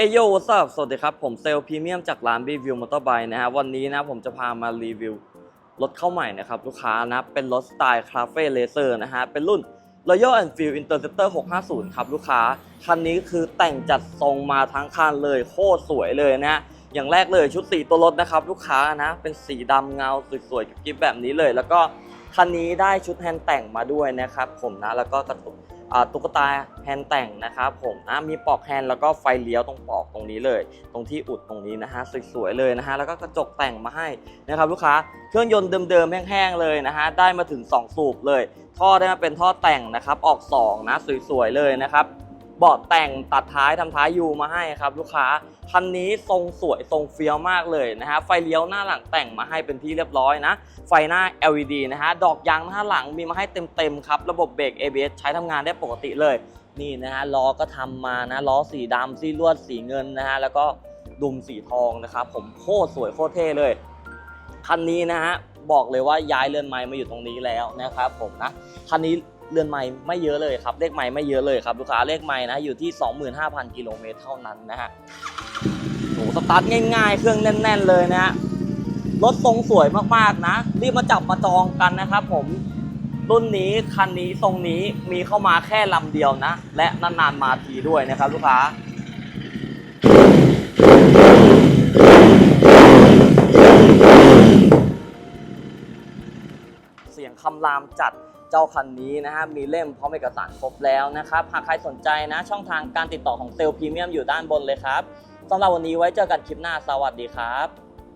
เอโยวัสสวัสดีครับ ผมเซลพรีเมียมจากร้านรีวิวมอเตอร์ไบค์นะฮะวันนี้นะผมจะพามารีวิวรถเข้าใหม่นะครับ ลูกค้านะ เป็นรถสไตล์คาเฟ่เลเซอร์นะฮะ เป็นรุ่น Royal Enfield Interceptor 650 ครับ ลูกค้า คันนี้คือแต่งจัดทรงมาทั้งคันเลยโคตรสวยเลยนะฮะ อย่างแรกเลยชุดสีตัวรถนะครับ ลูกค้านะ เป็นสีดำเงาสวยๆกิ๊บแบบนี้เลย แล้วก็คันนี้ได้ชุดแฮนด์แต่งมาด้วยนะครับผมนะแล้วก็กระตุก ตุ๊กตาแฮนแต่งนะครับผมนะมีปลอกแฮนแล้วก็ไฟเลี้ยวตรงปลอกตรงนี้เลย ตรงที่อุดตรงนี้นะฮะสวยๆเลยนะฮะแล้วก็กระจกแต่งมาให้นะครับลูกค้าเครื่องยนต์เดิมๆแห้งๆเลยนะฮะได้มาถึง 2 สูบเลย ท่อได้มาเป็นท่อแต่งนะครับออก2นะสวยๆเลยนะครับ เบาะแต่งตัดท้ายทำท้ายยูมาให้ครับลูกค้าคันนี้ทรงสวยทรงเฟี้ยวมากเลยนะฮะไฟเลี้ยวหน้าหลังแต่งมาให้เป็นที่เรียบร้อยนะ ไฟหน้า LED นะฮะดอกยางหน้าหลังมีมาให้เต็มๆครับ ระบบเบรก ABS ใช้ทำงานได้ปกติเลย นี่นะฮะล้อก็ทำมานะล้อสีดำสีลวดสีเงินนะฮะแล้วก็ดุมสีทองนะครับผมโคตรสวยโคตรเท่เลยคันนี้นะฮะบอกเลยว่าย้ายเรือนไม้มาอยู่ตรงนี้แล้วนะครับผมนะคันนี้ เรือนไม้ไม่เยอะเลยครับเลขไม้ไม่เยอะเลยครับลูกค้าเลขไม้นะอยู่ที่ 25,000 กิโลเมตรเท่านั้นนะฮะโอ้สตาร์ทง่ายๆ เครื่องแน่น ๆ เลยนะฮะรถทรงสวยมากๆนะ รีบมาจับมาจองกันนะครับผมรุ่นนี้คันนี้ทรงนี้มีเข้ามาแค่ลำเดียวนะ และนานๆมาทีด้วยนะครับลูกค้าเสียงคำรามจัด เจ้าคันนี้นะฮะมีเล่มพร้อมเอกสารครบแล้วนะครับ หากใครสนใจนะ ช่องทางการติดต่อของเซลล์พรีเมียมอยู่ด้านบนเลยครับสำหรับวันนี้ไว้เจอกันคลิปหน้าสวัสดีครับ